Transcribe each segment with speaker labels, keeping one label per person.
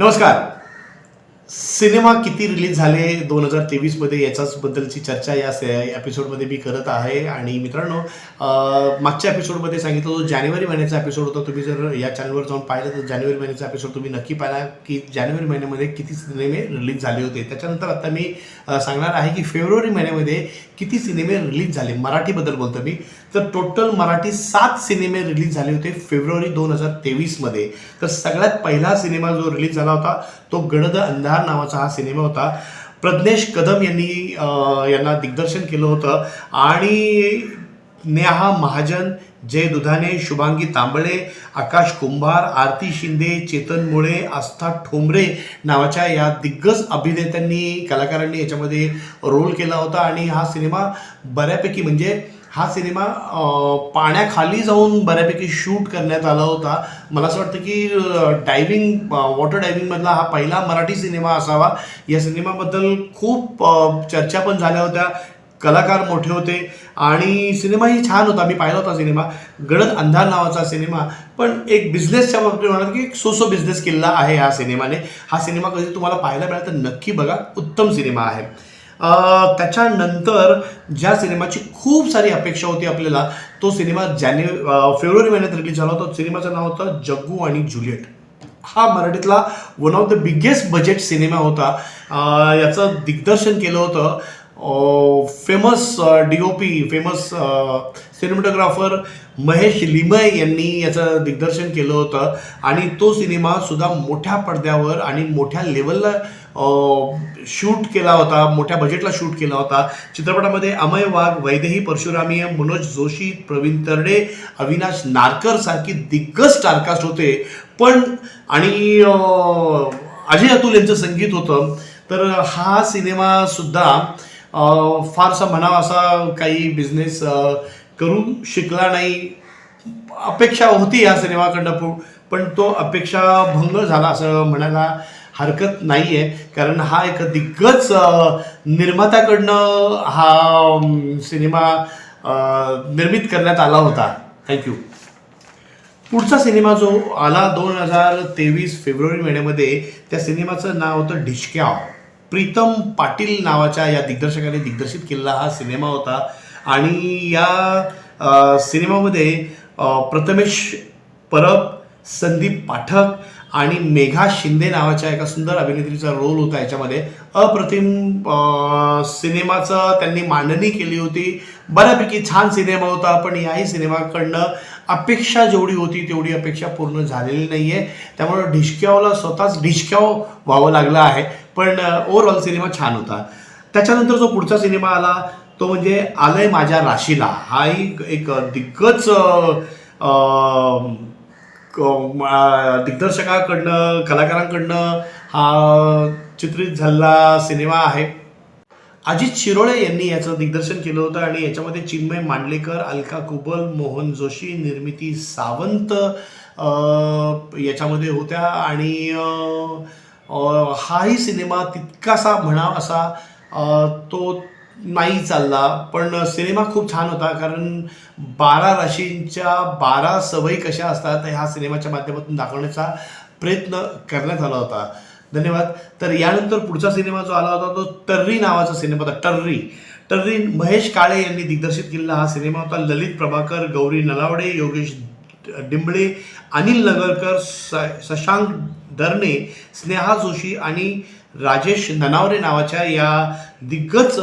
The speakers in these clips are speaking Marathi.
Speaker 1: नमस्कार सिनेमा किती रिलीज झाले दोन हजार तेवीसमध्ये याच्याच बद्दलची चर्चा या एपिसोडमध्ये मी करत आहे. आणि मित्रांनो मागच्या एपिसोडमध्ये सांगितलं जो जानेवारी महिन्याचा एपिसोड होता. तुम्ही जर या चॅनलवर जाऊन पाहिलं तर जानेवारी महिन्याचा एपिसोड तुम्ही नक्की पाहिला की जानेवारी महिन्यामध्ये किती सिनेमे रिलीज झाले होते. त्याच्यानंतर आता मी सांगणार आहे की फेब्रुवारी महिन्यामध्ये किती सिनेमे रिलीज झाले मराठीबद्दल बोलतो मी. तर टोटल मराठी सात सिनेमे रिलीज झाले होते फेब्रुवारी दोन हजार तेवीसमध्ये. तर सगळ्यात पहिला सिनेमा जो रिलीज झाला होता तो गडद अंधार नावा नावाचा हा सिनेमा होता. प्रज्ञेश कदम यांनी यांना दिग्दर्शन केलं होतं. आणि नेहा महाजन जय दुधाने शुभांगी तांबळे आकाश कुंभार आरती शिंदे चेतन मुळे आस्था ठोंबरे नावाच्या या दिग्गज अभिनेत्यांनी कलाकारांनी याच्यामध्ये रोल केला होता. आणि हा सिनेमा बऱ्यापैकी म्हणजे हा सिनेमा पाण्याखाली जाऊन बऱ्यापैकी शूट करण्यात आला होता. मला असं वाटतं की डायव्हिंग वॉटर डायव्हिंगमधला हा पहिला मराठी सिनेमा असावा. या सिनेमाबद्दल खूप चर्चा पण झाल्या होत्या. कलाकार मोठे होते. आणि सिनेमाही छान होता. मी पाहिला होता सिनेमा. गडद अंधार नावाचा सिनेमा. पण एक बिझनेसच्या बाबतीत म्हणाल की एक सोसो बिझनेस किल्ला आहे या सिनेमाने. हा सिनेमा कधी तुम्हाला पाहायला मिळाला तर नक्की बघा. उत्तम सिनेमा आहे. त्याच्यानंतर ज्या सिनेमाची खूप सारी अपेक्षा होती आपल्याला तो सिनेमा जाने फेब्रुवारी महिन्यात रिलीज झाला होता. सिनेमाचं नाव होतं जग्गू आणि जुलियट. हा मराठीतला one of the biggest budget cinema होता. याचं दिग्दर्शन केलं होतं. Famous D O P famous cinematographer Mahesh Limaye यांनी याचं दिग्दर्शन केलं होतं. आणि तो सिनेमा सुद्धा मोठ्या पडद्यावर आणि मोठ्या लेवलला शूट केला होता मोठ्या बजेटला शूट केला होता. चित्रपटामध्ये अमय वाघ वैदेही परशुरामीय मनोज जोशी प्रवीण तरडे अविनाश नारकर सारखी दिग्गज स्टारकास्ट होते. पण आणि अजय अतुल यांचं संगीत होतं. तर हा सिनेमा सुद्धा फारसा म्हणावा असा काही बिझनेस करू शिकला नाही. अपेक्षा होती या सिनेमाकडनं पण तो अपेक्षा भंग झाला असं म्हणायला हरकत नाही आहे कारण हा एक दिग्गज निर्मात्याकडनं हा सिनेमा निर्मित करण्यात आला होता. थँक्यू पुढचा सिनेमा जो आला दोन हजार तेवीस फेब्रुवारी महिन्यामध्ये त्या सिनेमाचं नाव होतं ढिशक्याव प्रीतम पाटील नावाच्या या दिग्दर्शकाने दिग्दर्शित केलेला हा सिनेमा होता. आणि या सिनेमामध्ये प्रथमेश परब संदीप पाठक आणि मेघा शिंदे नावाच्या एका सुंदर अभिनेत्रीचा रोल होता याच्यामध्ये. अप्रतिम सिनेमाचं त्यांनी मांडणी केली होती. बऱ्यापैकी छान सिनेमा होता पण याही सिनेमाकडनं अपेक्षा जेवढी होती तेवढी अपेक्षा पूर्ण झालेली नाही आहे त्यामुळे ढिशक्यावला स्वतःच ढिशक्याव व्हावं लागलं आहे. पण ओव्हरऑल सिनेमा छान होता. त्याच्यानंतर जो पुढचा सिनेमा आला तो म्हणजे आलंय माझ्या राशीला. हाही एक दिग्गज दिग्दर्शकाकडनं कलाकारांकडनं हा चित्रित झालेला सिनेमा आहे. अजित शिरोळे यांनी याचं दिग्दर्शन केलं होतं आणि याच्यामध्ये चिन्मय मांडलेकर अलका कुबल मोहन जोशी निर्मिती सावंत याच्यामध्ये होत्या आणि हाही सिनेमा तितकासा म्हणा असा तो नाही चालला. पण सिनेमा खूप छान होता कारण बारा राशींच्या बारा सवयी कशा असतात ह्या सिनेमाच्या माध्यमातून दाखवण्याचा प्रयत्न करण्यात आला होता. धन्यवाद. तर यानंतर पुढचा सिनेमा जो आला होता तो टर्री नावाचा सिनेमा होता. टर्री. टर्री महेश काळे यांनी दिग्दर्शित केलेला हा सिनेमा होता. ललित प्रभाकर गौरी नलावडे योगेश डिंबळे अनिल नगरकर स- शशांक दरने स्नेहा जोशी आणि राजेश ननावरे नावाच्या या दिग्गज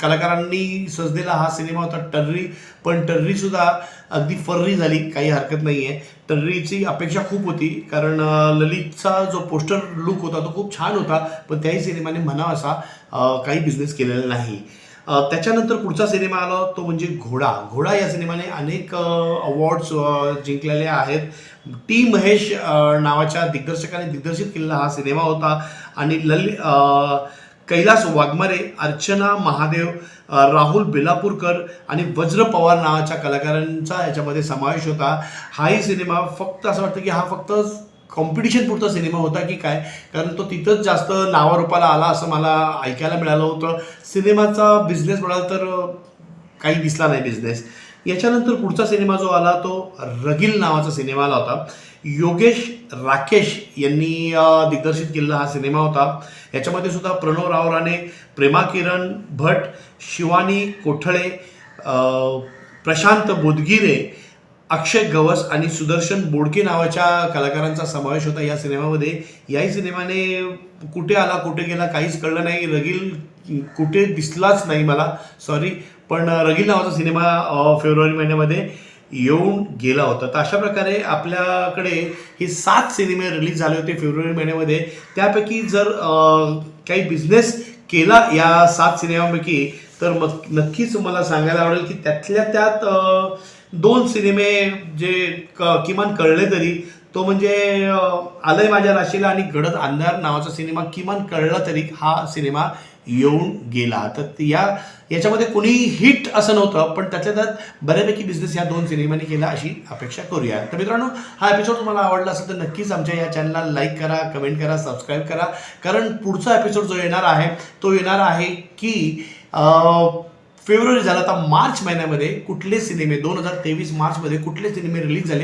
Speaker 1: कलाकारांनी सजलेला हा सिनेमा होता टर्री. पण टर्रीसुद्धा अगदी फर्री झाली काही हरकत नाही आहे टर्रीची अपेक्षा खूप होती कारण ललितचा जो पोस्टर लुक होता तो खूप छान होता. पण त्याही सिनेमाने म्हणावा असा काही बिझनेस केलेला नाही. त्याच्यानंतर पुढचा सिनेमा आला तो म्हणजे घोडा. घोडा या सिनेमाने अनेक अवॉर्ड्स जिंकलेले आहेत. टी महेश नावाच्या दिग्दर्शकाने दिग्दर्शित केलेला हा सिनेमा होता. आणि ललित कैलास वाघमारे अर्चना महादेव राहुल बेलापूरकर आणि वज्र पवार नावाच्या कलाकारांचा याच्यामध्ये समावेश होता. हाही सिनेमा फक्त असं वाटतं की हा फक्त कॉम्पिटिशन पुरता सिनेमा होता की काय? कारण तो तिथंच जास्त नावारूपाला आला असं मला ऐकायला मिळालं होतं. सिनेमाचा बिझनेस म्हणाल तर काही दिसला नाही बिझनेस याच्यानंतर पुढचा सिनेमा जो आला तो रगिल नावाचा सिनेमा आला होता. योगेश राकेश यांनी दिग्दर्शित केलेला हा सिनेमा होता. याच्यामध्ये सुद्धा प्रणव रावराने प्रेमा किरण भट शिवानी कोठळे प्रशांत बोदगिरे अक्षय गवस आणि सुदर्शन बोडके नावाच्या कलाकारांचा समावेश होता या सिनेमामध्ये. याही सिनेमाने कुठे आला कुठे गेला काहीच कळलं नाही. रगील कुठे दिसलाच नाही मला. सॉरी पण रगील नावाचा सिनेमा फेब्रुवारी महिन्यामध्ये येऊन गेला होता. तर अशा प्रकारे आपल्याकडे हे सात सिनेमे रिलीज झाले होते फेब्रुवारी महिन्यामध्ये. त्यापैकी जर काही बिझनेस केला या सात सिनेमापैकी तर मग नक्कीच मला सांगायला आवडेल की त्यातल्या त्यात दोन सिनेमे जे क किमान कळले तरी तो म्हणजे आलंय माझ्या राशीला आणि गडद अंधार नावाचा सिनेमा किमान कळला तरी हा सिनेमा येऊन गेला. तर या याच्यामध्ये कोणी हिट असं नव्हतं पण त्यातल्या त्यात बऱ्यापैकी बिझनेस या दोन सिनेमांनी केला अशी अपेक्षा करूया. तर मित्रांनो हा एपिसोड तुम्हाला आवडला असेल तर नक्कीच आमच्या या चॅनलला लाईक करा कमेंट करा सबस्क्राईब करा. कारण पुढचा एपिसोड जो येणार आहे तो येणार आहे की फेब्रुवारी झाला आता मार्च महिन्यामध्ये कुठले सिनेमे दोन हजार तेवीस मार्चमध्ये कुठले सिनेमे रिलीज झाले?